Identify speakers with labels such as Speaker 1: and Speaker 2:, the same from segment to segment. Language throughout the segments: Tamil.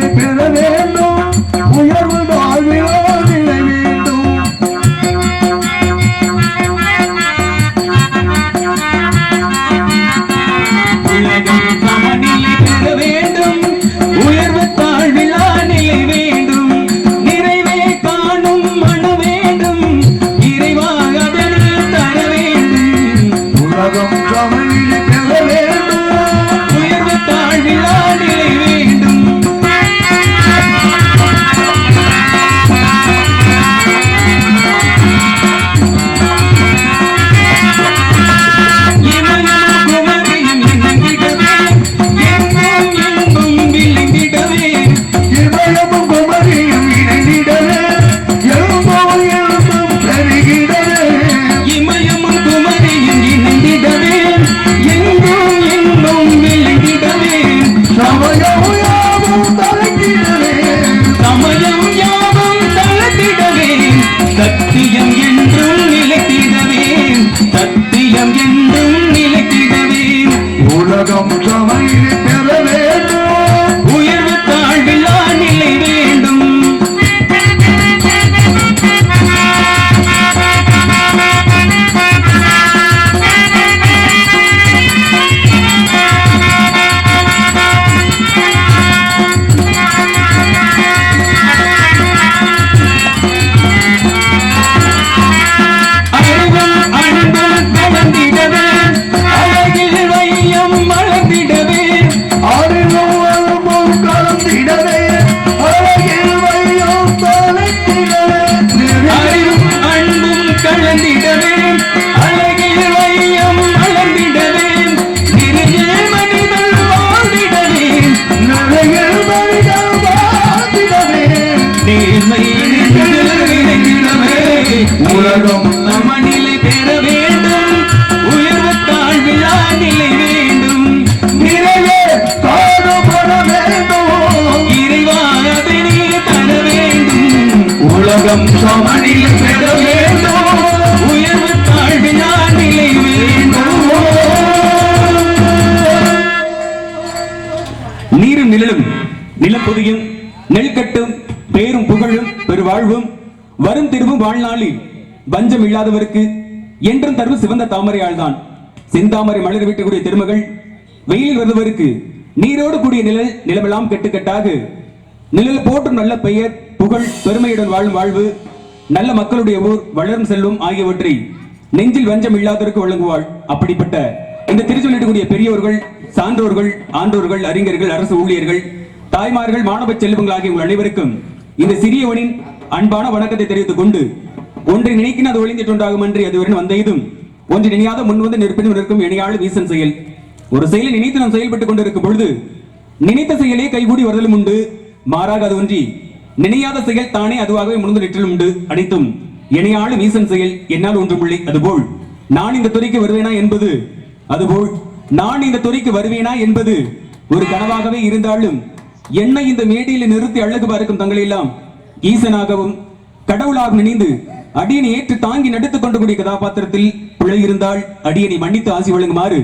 Speaker 1: சமநிலை
Speaker 2: உலகம் வரும் திரும்பும் வாழ்நாளில் வஞ்சம் இல்லாதவருக்கு என்றும் தரும் சிவந்த தாமரையால் தான் செந்தாமரை மலர் வீட்டக்கூடிய திருமகள் வெயிலில் வருபவருக்கு நீரோடு கூடிய நிழல் நிலமெல்லாம் கெட்டுக்கட்டாக. நிழல் போற்றும் நல்ல பெயர் புகழ் பெருமையுடன் வாழும் வாழ்வு நல்ல மக்களுடைய ஊர் வளரும் செல்வம் ஆகியவற்றை நெஞ்சில் வஞ்சம் இல்லாதவருக்கு வழங்குவாள். அப்படிப்பட்ட இந்த திருச்சொல்லிடக்கூடிய பெரியவர்கள் சான்றோர்கள் ஆண்டோர்கள் அறிஞர்கள் அரசு ஊழியர்கள் தாய்மார்கள் மாணவ செல்வங்கள் ஆகிய உங்கள் அனைவருக்கும் இந்த சிறியவனின் அன்பான வணக்கத்தை தெரிவித்துக் கொண்டு ஒன்று நினைக்கின் அது ஒளிந்திட்டுண்டாகும் என்று அதுவரை வந்த இதும் ஒன்று நினையாத முன் வந்து நிற்பினும் நிற்கும் இணையாள வீசன் செயல். ஒரு செயலை நினைத்து நாம் செயல்பட்டுக் கொண்டிருக்கும் பொழுது நினைத்த செயலே கைகூடி வருதலும் உண்டு மாறாக அது ஒன்றி நினையாத செயல் தானே அதுவாகவே முழுந்து நிற்றலும் உண்டு அனைத்தும் இணையாளு வீசன் செயல் என்னால் ஒன்றுமில்லை அதுபோல் நான் இந்த துறைக்கு வருவேனா என்பது அதுபோல் நான் இந்த துறைக்கு வருவேனா என்பது ஒரு கனவாகவே இருந்தாலும் என்னை இந்த மேடையில் நிறுத்தி அழகு பார்க்கும் தங்களை எல்லாம் ஈசனாகவும் கடவுளாக நினைந்து அடியனை ஏற்று தாங்கி நடித்துக் கொண்டு கூடிய கதாபாத்திரத்தில் பிழை இருந்தால் அடியனை மன்னித்து ஆசி வழங்குமாறு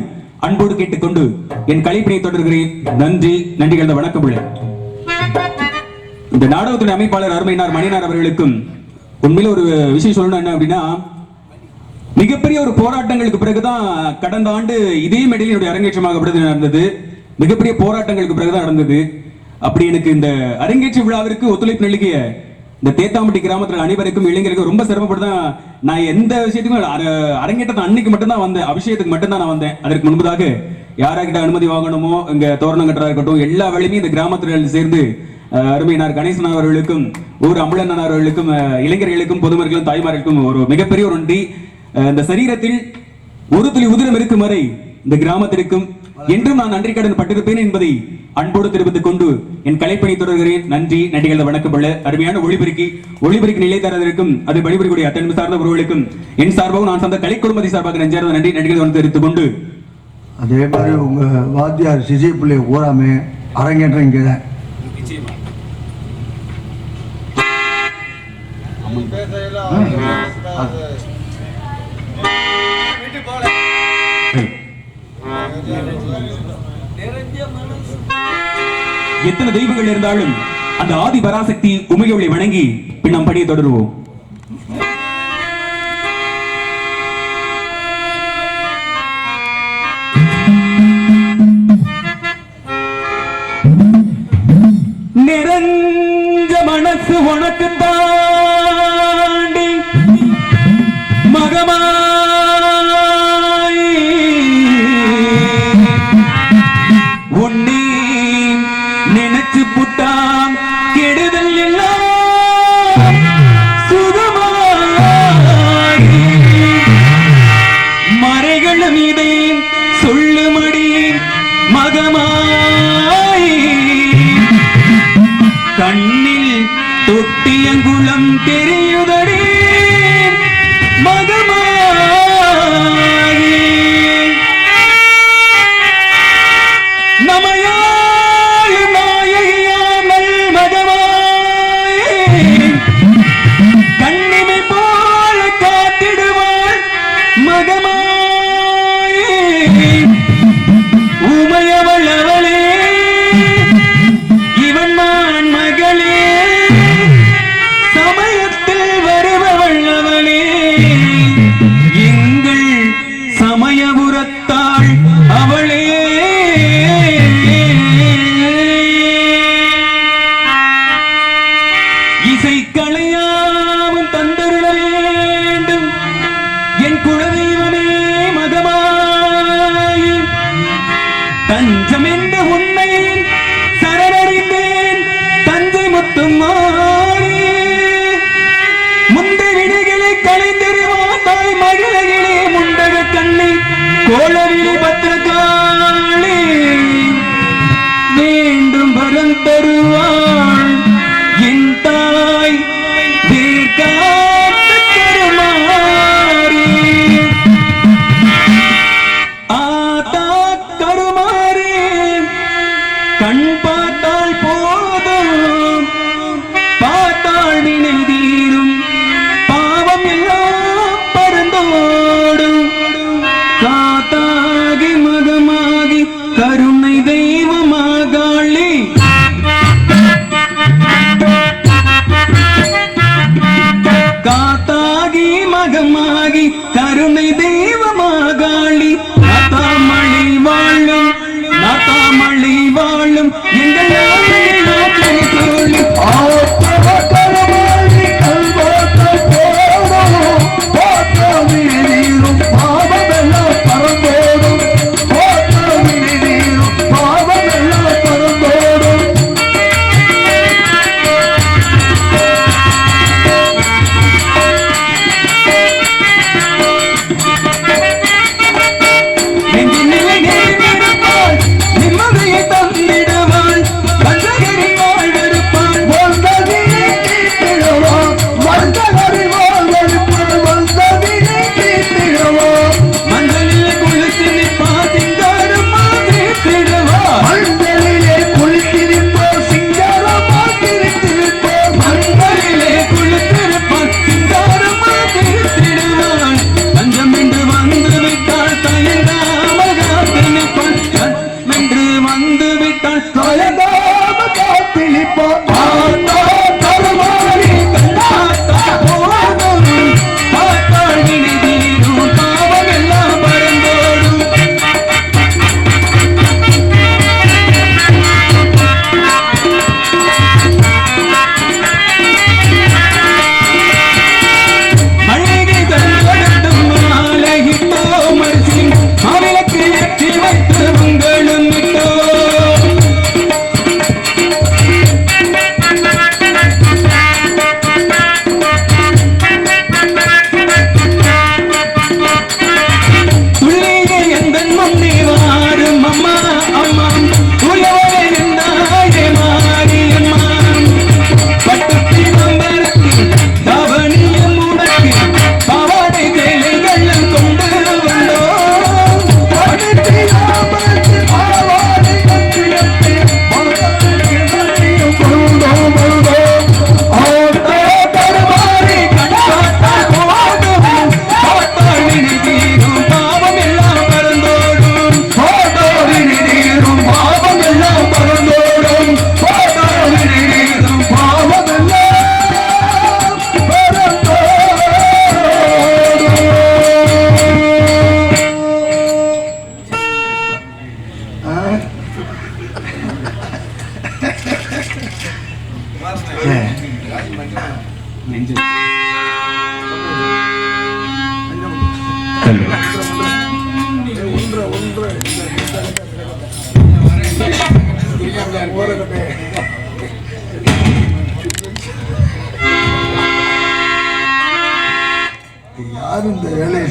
Speaker 2: அன்போடு கேட்டுக்கொண்டு என் கலைப்பினை தொடர்கிறேன். நன்றி நன்றி கலந்த வணக்கம் பிள்ளை இந்த நாடகத்துடைய அமைப்பாளர் அருமையினார் மணினார் அவர்களுக்கும் உண்மையில ஒரு விஷயம் சொல்லணும் என்ன அப்படின்னா மிகப்பெரிய ஒரு போராட்டங்களுக்கு பிறகுதான் கடந்த ஆண்டு இதே மெடலில் என்னுடைய அரங்கேற்றமாக விடுதலை நடந்தது. மிகப்பெரிய போராட்டங்களுக்கு பிறகுதான் நடந்தது. அப்படி எனக்கு இந்த அரங்கேற்ற விழாவிற்கு ஒத்துழைப்பு நல்கிய இந்த தேத்தாம்பட்டி கிராமத்தில் அனைவருக்கும் இளைஞருக்கும் ரொம்ப சிரமப்பட்டு தான் நான் எந்த விஷயத்துக்கும் அர- அரங்கேற்றத்தை அன்னைக்கு மட்டும்தான் வந்தேன். அபிஷேகத்துக்கு மட்டும்தான் நான் வந்தேன். அதற்கு முன்பதாக யாராக்கிட்ட அனுமதி வாங்கணுமோ இங்க தோரணம் கட்டுறதா இருக்கட்டும் எல்லா வேலையுமே இந்த கிராமத்தில் சேர்ந்து அருமையினார் கணேசன் அவர்களுக்கும் ஊர் அம்பலண்ணன் அவர்களுக்கும் இளைஞர்களுக்கும் பொதுமக்களுக்கும் தாய்மார்களுக்கும் ஒரு மிகப்பெரிய ஒரு நன்றி. அஹ், இந்த சரீரத்தில் ஒரு துளி உதிரம் இருக்கும் வரை இந்த கிராமத்திற்கும் என்றும் நான் நன்றி கடன் பட்டிருப்பேன் என்பதை அன்போடு தெரிவித்துக் கொண்டு என் கலைப்பணி தொடர்கிறேன். நன்றி நன்றிகள் வணக்கம் பள்ள அருமையான ஒளிபெருக்கி ஒளிபெருக்கி நிலை தரதற்கும் அது பணிபுரியக்கூடிய அத்தனை சார்ந்த உறவுகளுக்கும் என் சார்பாகவும் நான் சார்ந்த கலை குடும்பத்தை சார்பாக நெஞ்சார்ந்த நன்றி நன்றிகள் வந்து தெரிவித்துக் கொண்டு.
Speaker 1: அதே மாதிரி உங்க வாத்தியார் சிஜி பிள்ளை பூராமே அரங்கேற்றம்
Speaker 2: எத்தனை தெய்வங்கள் இருந்தாலும் அந்த ஆதி பராசக்தி உமையொளி வணங்கி பின் நம் பணியை தொடருவோம். நிறைஞ்ச மனசு உனக்குத்தான். Allah ഭാഗമായി
Speaker 1: കരുണൈ ദൈവം Bye.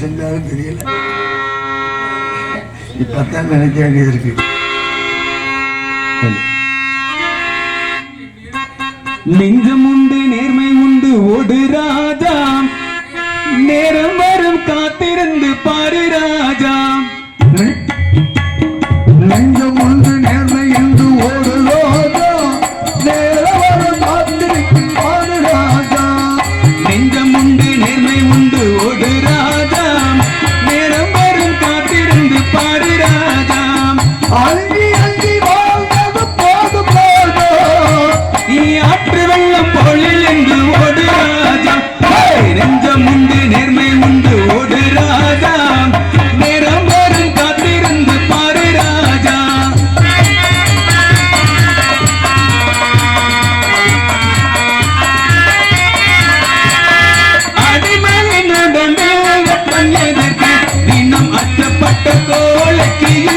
Speaker 1: செஞ்சாலும் தெரியல. இப்பத்தான் நினைக்க வேண்டியது
Speaker 2: லிங்கம் உண்டு நேர்மை உண்டு ஓடு ராஜா. நேரம் வரும் தோழக்கிய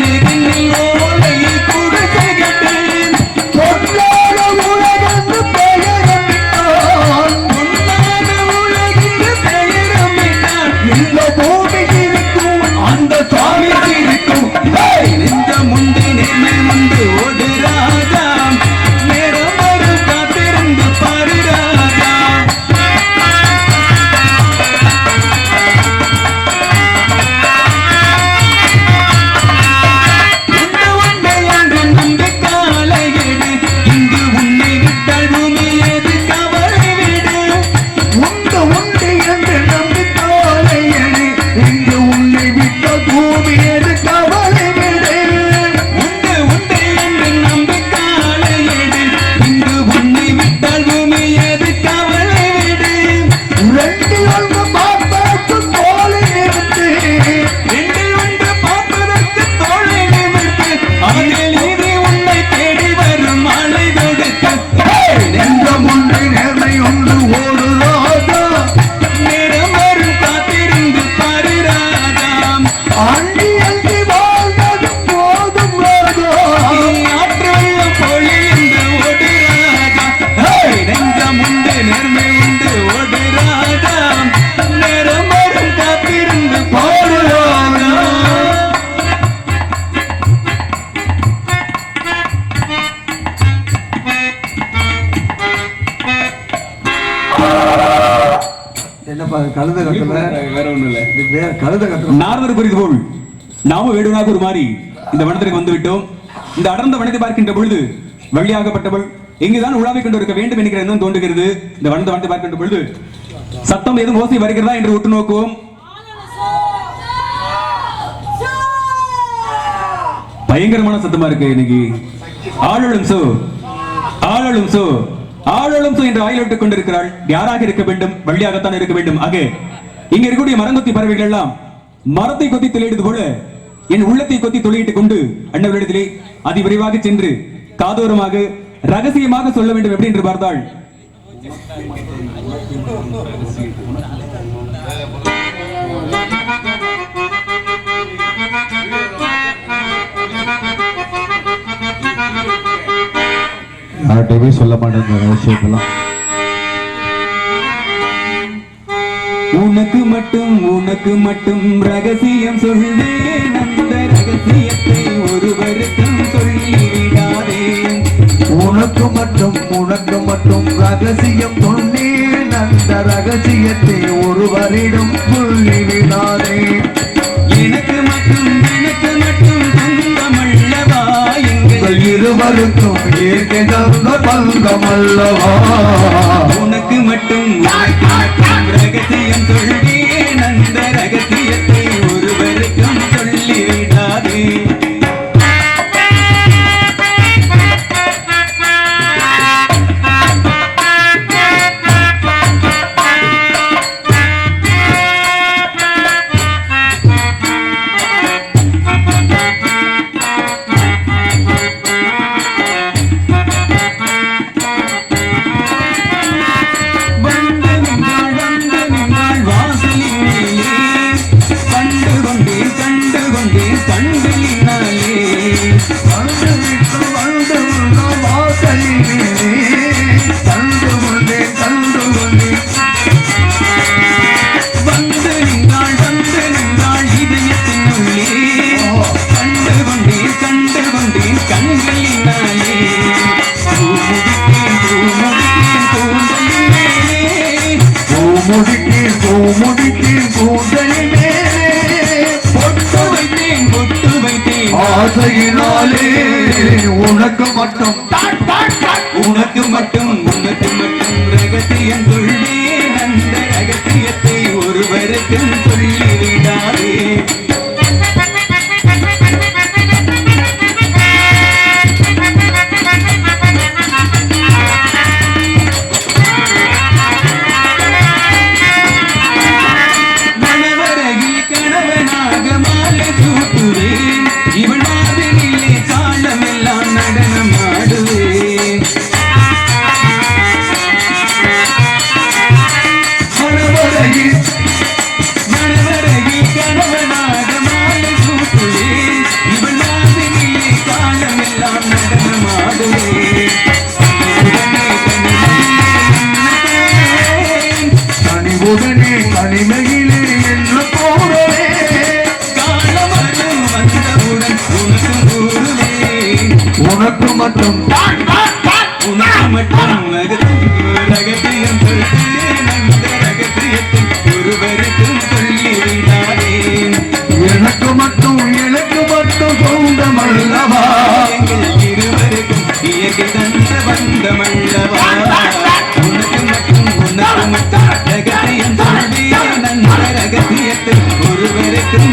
Speaker 2: திரும்பியே நாமும் வேடுவனாக ஒரு மாதிரி இந்த வனத்திற்கு வந்துவிட்டோம். இந்த அடர்ந்த வனத்தை பார்க்கின்ற பொழுது வழியாகப்பட்டவள் இங்குதான் உலாவை கொண்டு இருக்க வேண்டும் என்கிற எண்ணம் தோன்றுகிறது. இந்த வனத்தை வனத்தை பார்க்கின்ற பொழுது சத்தம் எதுவும் ஓசை வருகிறதா என்று உற்று நோக்குவோம். பயங்கரமான சத்தமா இருக்கு இன்னைக்கு. ஆளும் சோ ஆளும் சோ ஆளும் சோ என்று ஆயுளிட்டுக் கொண்டிருக்கிறாள். யாராக இருக்க வேண்டும்? வள்ளியாகத்தான் இருக்க வேண்டும். ஆக இங்க இருக்கக்கூடிய மரங்கொத்தி பறவைகள் எல்லாம் மரத்தை கொத்தி தெளிடுது போல என் உள்ளத்தை கொத்தி துளையிட்டுக் கொண்டு அண்ணவரிடத்திலே அதிவிரைவாக சென்று காதோரமாக ரகசியமாக சொல்ல வேண்டும் எப்படி என்று பார்த்தாள்
Speaker 1: யார்கிட்டயுமே சொல்ல மாட்டேன் விஷயத்தெல்லாம்.
Speaker 2: உனக்கு மட்டும் உனக்கு மட்டும் ரகசியம் சொல்வேன். அந்த ரகசியத்தை ஒருவருக்கும் சொல்லிவிடாதே.
Speaker 1: உனக்கு மட்டும் உனக்கு மட்டும் ரகசியம் சொன்னேன் அந்த ரகசியத்தை ஒருவரிடம் சொல்லிவிடாதே.
Speaker 2: எனக்கு மட்டும் எனக்கு மட்டும் தங்கமல்லவா எங்கள்
Speaker 1: இருவருக்கும் ஏற்கின்ற பங்கம்
Speaker 2: உனக்கு மட்டும் உனக்கு
Speaker 1: பூமுடிக்கேன் பூமுடிக்கேன் கூந்தலின் மேலே
Speaker 2: பொட்டு வைத்தேன் பொட்டு வைத்தேன்
Speaker 1: ஆசையினாலே உனக்கு மட்டும்.
Speaker 2: உனக்கு மட்டும் உனக்கு மட்டும் உனக்கு
Speaker 1: மட்டும்
Speaker 2: ரகசியம் சொல்கிறேன் அந்த ரகசியத்தை ஒருவருக்கும் சொல்லிவிடாதேன்.
Speaker 1: எனக்கு மட்டும் எனக்கு மட்டும் சொந்தம் அல்லவா
Speaker 2: எங்கள் இருவருக்கும் இயற்கை தந்த பந்தமல்லவா உனக்கு மட்டும் உனக்கு மட்டும் ரகசியம் ரகசியத்தை ஒருவருக்கும்